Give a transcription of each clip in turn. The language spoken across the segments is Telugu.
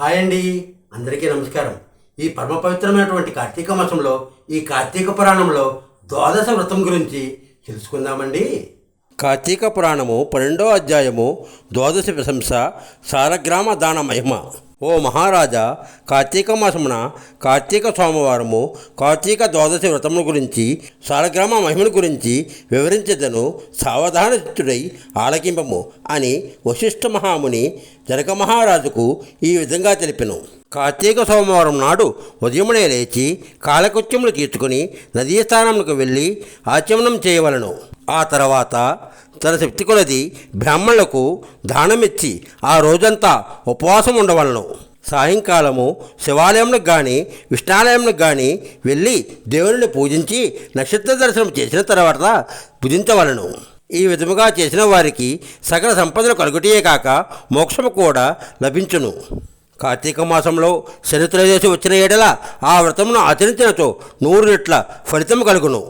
హాయ్ అండి. అందరికీ నమస్కారం. ఈ పరమ పవిత్రమైనటువంటి కార్తీక మాసంలో ఈ కార్తీక పురాణంలో ద్వాదశ వ్రతం గురించి తెలుసుకుందామండి. కార్తీక పురాణము పన్నెండో అధ్యాయము ద్వాదశ ప్రశంస సారగ్రామ దాన మహిమ ఓ మహారాజా కార్తీక మాసమున కార్తీక సోమవారము కార్తీక ద్వాదశి వ్రతముల గురించి సాలగ్రామ మహిమను గురించి వివరించదను సావధాన చిత్తుడై ఆలకింపము అని వశిష్ఠ మహాముని జనక మహారాజుకు ఈ విధంగా తెలిపెను. కార్తీక సోమవారం నాడు ఉదయమునే లేచి కాలకృత్యములు తీర్చుకుని నదీ స్థానములకు వెళ్ళి ఆచమనం చేయవలను. ఆ తర్వాత తన శక్తి కొలది బ్రాహ్మణులకు దానమిచ్చి ఆ రోజంతా ఉపవాసం ఉండవలను. సాయంకాలము శివాలయంలో కానీ విష్ణాలయంలో కానీ వెళ్ళి దేవుని పూజించి నక్షత్ర దర్శనం చేసిన తర్వాత భుజించవలను ఈ విధముగా చేసిన వారికి సకల సంపదలు కలుగుటే కాక మోక్షము కూడా లభించును. కార్తీక మాసంలో శనిత్రయోదశి వచ్చిన ఏడల ఆ వ్రతమును ఆచరించినచో నూరునిట్ల ఫలితం కలుగును.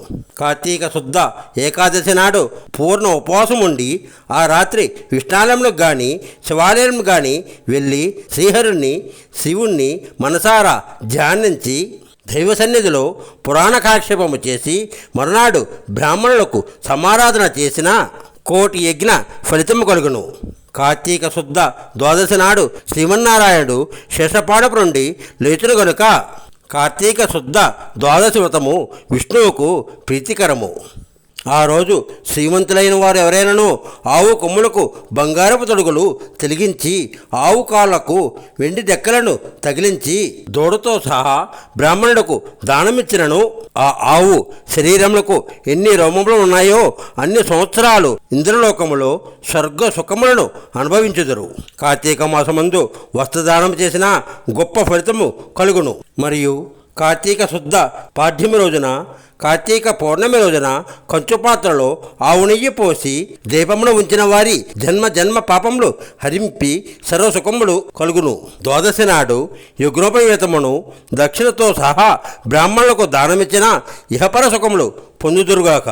కార్తీక శుద్ధ ఏకాదశి నాడు పూర్ణ ఉపవాసం ఉండి ఆ రాత్రి విష్ణాలయంలో కానీ శివాలయం కానీ వెళ్ళి శ్రీహరుణ్ణి శివుణ్ణి మనసారా ధ్యానించి దైవ సన్నిధిలో పురాణ కాక్షేపము చేసి మరునాడు బ్రాహ్మణులకు సమారాధన చేసిన కోటి యజ్ఞ ఫలితము కలుగును. కార్తీక శుద్ధ ద్వాదశి నాడు శ్రీమన్నారాయణుడు శేషపాడపు నుండి లేచును గనుక కార్తీక శుద్ధ ద్వాదశి వ్రతము విష్ణువుకు ప్రీతికరము. ఆ రోజు శ్రీమంతులైన వారు ఎవరైనాను ఆవు కొమ్ములకు బంగారపు తొడుగులు తెలిగించి ఆవు కాళ్ళకు వెండి డెక్కలను తగిలించి దూడతో సహా బ్రాహ్మణులకు దానమిచ్చినను ఆ ఆవు శరీరములకు ఎన్ని రోమములు ఉన్నాయో అన్ని సంవత్సరాలు ఇంద్రలోకములో స్వర్గ సుఖములను అనుభవించుదురు. కార్తీక మాసమందు వస్త్రదానం చేసిన గొప్ప ఫలితము కలుగును. మరియు కార్తీక శుద్ధ పాఠ్యమి రోజున కార్తీక పౌర్ణమి రోజున కంచు పాత్రలో ఆవు నెయ్యి పోసి దీపమును ఉంచిన వారి జన్మ జన్మ పాపములు హరింపి సర్వసుఖములు కలుగును. ద్వాదశి నాడు యుగ్నోపవేతమును దక్షిణతో సహా బ్రాహ్మణులకు దానమిచ్చిన ఇహపర సుఖములు పొందుదురుగాక.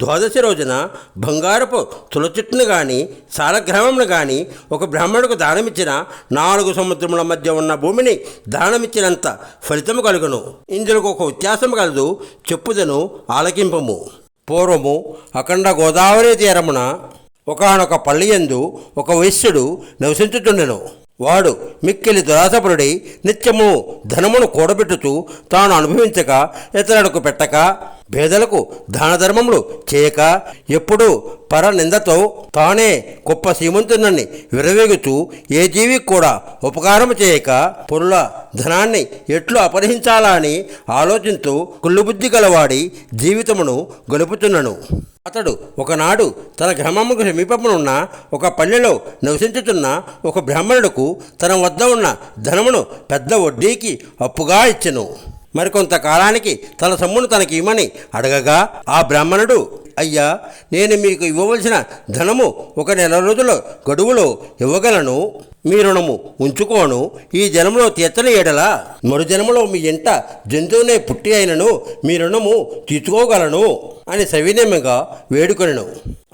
ద్వాదశి రోజున బంగారపు తులచుట్టును కానీ సాలగ్రామమును కానీ ఒక బ్రాహ్మణుకు దానమిచ్చిన నాలుగు సముద్రముల మధ్య ఉన్న భూమిని దానమిచ్చినంత ఫలితము కలుగును. ఇందులో ఒక వ్యత్యాసం కలదు. చెప్పుదను ఆలకింపము. పూర్వము అఖండ గోదావరి తీరమున ఒకనొక పల్లియందు ఒక వైశ్యుడు నివసించుచుండెను. వాడు మిక్కిలి దురాసపరుడై నిత్యము ధనమును కూడబెట్టుతూ తాను అనుభవించక ఇతరులకు పెట్టక పేదలకు దాన ధర్మములు చేయక ఎప్పుడూ పర నిందతో తానే గొప్ప శ్రీమంతునని విరవేగుతూ ఏ జీవికి కూడా ఉపకారం చేయక పురుల ధనాన్ని ఎట్లు అపహరించాలా అని ఆలోచించు కుళ్ళుబుద్ధి గలవాడి జీవితమును గడుపుతున్నను. అతడు ఒకనాడు తన గ్రామముకు సమీపమునున్న ఒక పల్లెలో నివసించుతున్న ఒక బ్రాహ్మణుడుకు తన వద్ద ఉన్న ధనమును పెద్ద వడ్డీకి అప్పుగా ఇచ్చెను. మరికొంతకాలానికి తన సొమ్మును తనకి ఇమ్మని అడగగా ఆ బ్రాహ్మణుడు అయ్యా నేను మీకు ఇవ్వవలసిన ధనము ఒక నెల రోజుల గడువులో ఇవ్వగలను. మీ రుణము ఉంచుకోను. ఈ జన్మలో తీర్చని ఏడలా మరు జన్మలో మీ ఇంట జంతువునే పుట్టి అయినను మీ రుణము తీర్చుకోగలను అని సవినయంగా వేడుకొనను.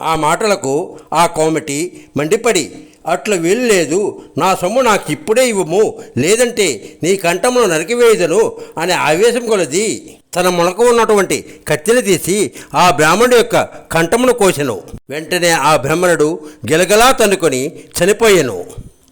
ఆ మాటలకు ఆ కోమటి మండిపడి అట్లా వీలు లేదు నా సొమ్ము నాకు ఇప్పుడే ఇవ్వము. లేదంటే నీ కంఠమును నరికివేయదను అనే ఆవేశం కొలది. తన మొలక ఉన్నటువంటి కత్తిని తీసి ఆ బ్రాహ్మణుడు యొక్క కంఠమును కోసెను. వెంటనే ఆ బ్రాహ్మణుడు గిలగలా తన్నుకొని చనిపోయాను.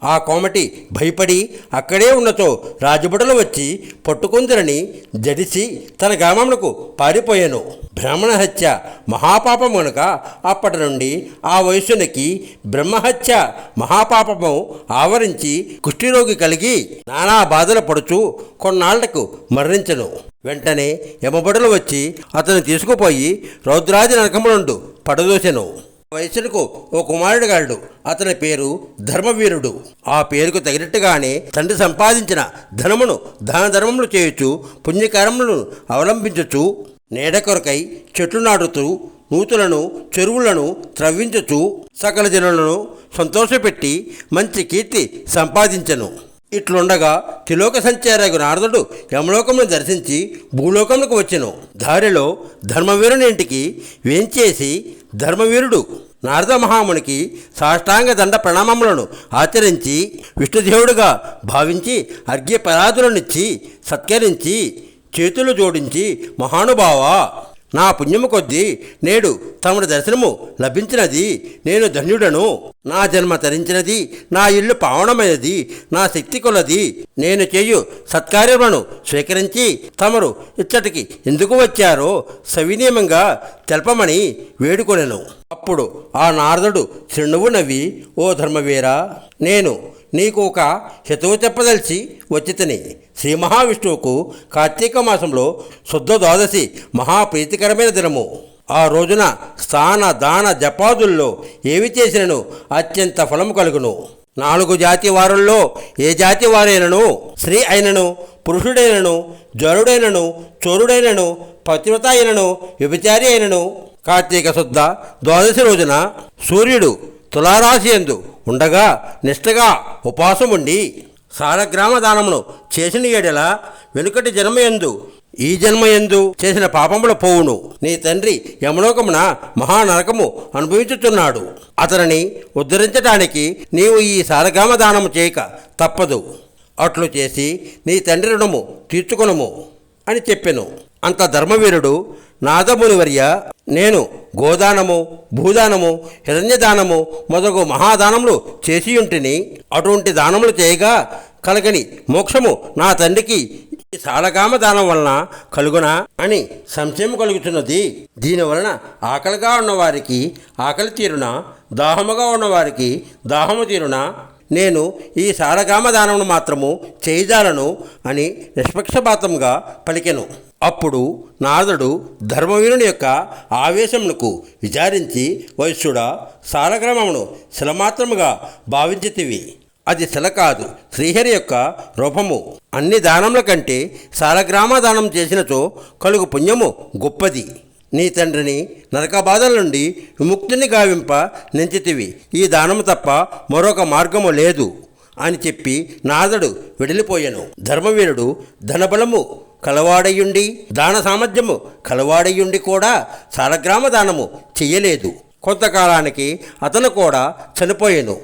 ఆ కోమటి భయపడి అక్కడే ఉన్నతో రాజభటులు వచ్చి పట్టుకుందరని జడిసి తన గ్రామమునకు పారిపోయాను. బ్రాహ్మణ హత్య మహాపాపం కనుక అప్పటి నుండి ఆ వయసునకి బ్రహ్మహత్య మహాపాపము ఆవరించి కుష్ఠిరోగి కలిగి నానా బాధలు పడుచు కొన్నాళ్ళకు మరణించను. వెంటనే యమబడులు వచ్చి అతను తీసుకుపోయి రౌద్రాది నరకములండు పడదోసెను. వయసులకు ఓ కుమారుడు గాడు అతని పేరు ధర్మవీరుడు. ఆ పేరుకు తగినట్టుగానే తండ్రి సంపాదించిన ధనమును దాన ధర్మములు చేయొచ్చు పుణ్యకర్మలను అవలంబించచ్చు నీడ కొరకై చెట్లు నాటుతూ నూతులను చెరువులను త్రవ్వించచ్చు సకల జనులను సంతోషపెట్టి మంచి కీర్తి సంపాదించను. ఇట్లుండగా త్రిలోక సంచారగు నారదుడు యమలోకమును దర్శించి భూలోకములకు వచ్చెను. దారిలో ధర్మవీరుని ఇంటికి వేంచేసి ధర్మవీరుడు నారద మహామునికి సాష్టాంగ దండ ప్రణామములను ఆచరించి విష్ణుదేవుడుగా భావించి అర్ఘ్యపరాధులనిచ్చి సత్కరించి చేతులు జోడించి మహానుభావ నా పుణ్యము కొద్దీ నేడు తమడి దర్శనము లభించినది. నేను ధన్యుడను. నా జన్మ తరించినది. నా ఇల్లు పావనమైనది. నా శక్తి కొలది. నేను చేయు సత్కార్యములను స్వీకరించి తమరు ఇచ్చటికి ఎందుకు వచ్చారో సవినియమంగా తెలపమని వేడుకొనెను. అప్పుడు ఆ నారదుడు చిరునవ్వు నవ్వి ఓ ధర్మవీరా నేను నీకు ఒక హితవు చెప్పదలిచి వచ్చితని. శ్రీ మహావిష్ణువుకు కార్తీక మాసంలో శుద్ధ ద్వాదశి మహాప్రీతికరమైన దినము. ఆ రోజున స్థాన దాన జపాదుల్లో ఏవి చేసినను అత్యంత ఫలము కలుగును. నాలుగు జాతి వారుల్లో ఏ జాతి వారైనను? స్త్రీ అయినను పురుషుడైనను జరుడైనను చోరుడైనను పతివ్రత అయినను వ్యభిచారి అయినను. కార్తీక శుద్ధ ద్వాదశి రోజున సూర్యుడు తులారాశి ఎందు ఉండగా నిష్ఠగా ఉపవాసం ఉండి సారగ్రామ దానమును చేసిన ఎడల వెనుకటి జన్మయందు ఈ జన్మయందు చేసిన పాపముల పోవును. నీ తండ్రి యమలోకమున మహానరకము అనుభవించుచున్నాడు. అతనిని ఉద్ధరించడానికి నీవు ఈ సారగ్రామ దానము చేయక తప్పదు. అట్లు చేసి నీ తండ్రి రుణము తీర్చుకునము అని చెప్పెను. అంత ధర్మవీరుడు నాదమునివర్య నేను గోదానము భూదానము హిరణ్యదానము మొదలగు మహాదానములు చేసియుంటిని అటువంటి దానములు చేయగా కలగని మోక్షము నా తండ్రికి ఈ సాలగామ దానం వలన కలుగునా అని సంశయం కలుగుతున్నది. దీని వలన ఆకలిగా ఉన్నవారికి ఆకలి తీరున దాహముగా ఉన్నవారికి దాహము తీరున? నేను ఈ సారగామ దానమును మాత్రము చేయజాలను అని నిష్పక్షపాతంగా పలికెను. అప్పుడు నారదుడు ధర్మవీరుని యొక్క ఆవేశమునకు విచారించి వైశ్యుడా సాలగ్రామమును శిలమాత్రముగా భావించితివి. అది శిల కాదు శ్రీహరి యొక్క రూపము. అన్ని దానముల కంటే సాలగ్రామ దానం చేసినచో కలుగు పుణ్యము గొప్పది. నీ తండ్రిని నరకబాధల నుండి విముక్తిని గావింప నించితివి. ఈ దానము తప్ప మరొక మార్గము లేదు అని చెప్పి నారదుడు వెడిలిపోయాను. ధర్మవీరుడు ధనబలము కలవాడయుండి దాన సామర్థ్యము కలవాడయుండి కూడా సాలగ్రామ దానము చెయ్యలేదు. కొంతకాలానికి అతను కూడా చనిపోయాను.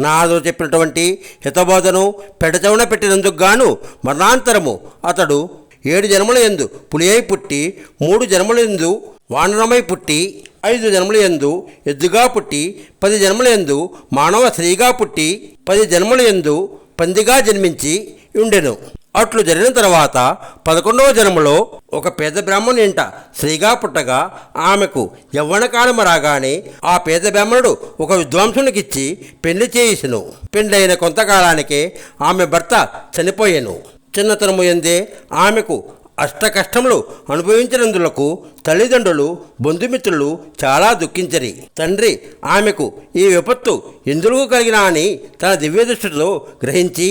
నాదో చెప్పినటువంటి హితబోధను పెడచవన పెట్టినందుకు గాను మరణాంతరము అతడు ఏడు జన్మల ఎందు పులియై పుట్టి మూడు జన్మల ఎందు వానరమై పుట్టి ఐదు జన్మల ఎందు ఎద్దుగా పుట్టి పది జన్మల ఎందు మానవ స్త్రీగా పుట్టి పది జన్మల ఎందు పందిగా జన్మించి ఉండెను. అట్లు జరిగిన తర్వాత పదకొండవ జన్మలో ఒక పేద బ్రాహ్మణు ఇంట స్త్రీగా పుట్టగా ఆమెకు యవ్వనకాలము రాగానే ఆ పేద బ్రాహ్మణుడు ఒక విద్వాంసునికిచ్చి పెళ్ళి చేయిసెను పెళ్ళైన కొంతకాలానికే ఆమె భర్త చనిపోయాను. చిన్నతనము ఎందే ఆమెకు అష్ట కష్టములు అనుభవించినందులకు తల్లిదండ్రులు బంధుమిత్రులు చాలా దుఃఖించరి. తండ్రి ఆమెకు ఈ విపత్తు ఎందుకు కలిగినా అని తన దివ్యదృష్టిలో గ్రహించి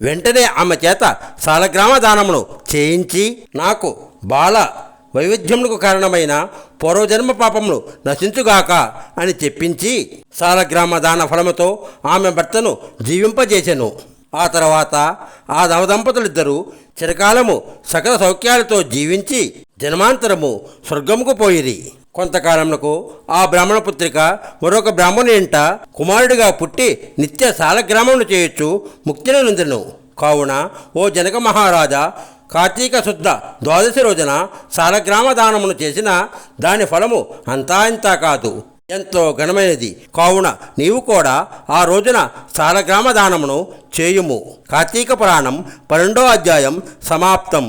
వెంటనే ఆమె చేత సాలగ్రామ దానమును చేయించి నాకు బాల వైవిధ్యములకు కారణమైన పూర్వజన్మ పాపమును నశించుగాక అని చెప్పించి సాలగ్రామ దాన ఫలముతో ఆమె భర్తను జీవింపజేసెను. ఆ తర్వాత ఆ నవదంపతులిద్దరూ చిరకాలము సకల సౌఖ్యాలతో జీవించి జన్మాంతరము స్వర్గముకు పోయిరి. కొంతకాలమునకు ఆ బ్రాహ్మణ పుత్రిక మరొక బ్రాహ్మణు ఇంట కుమారుడిగా పుట్టి నిత్య సాలగ్రామమును చేయొచ్చు ముక్తిని నొందెను. కావున ఓ జనక మహారాజా కార్తీక శుద్ధ ద్వాదశి రోజున సాలగ్రామ దానమును చేసిన దాని ఫలము అంతా ఇంతా కాదు ఎంతో ఘనమైనది. కావున నీవు కూడా ఆ రోజున సాలగ్రామ దానమును చేయుము. కార్తీక పురాణం పన్నెండో అధ్యాయం సమాప్తం.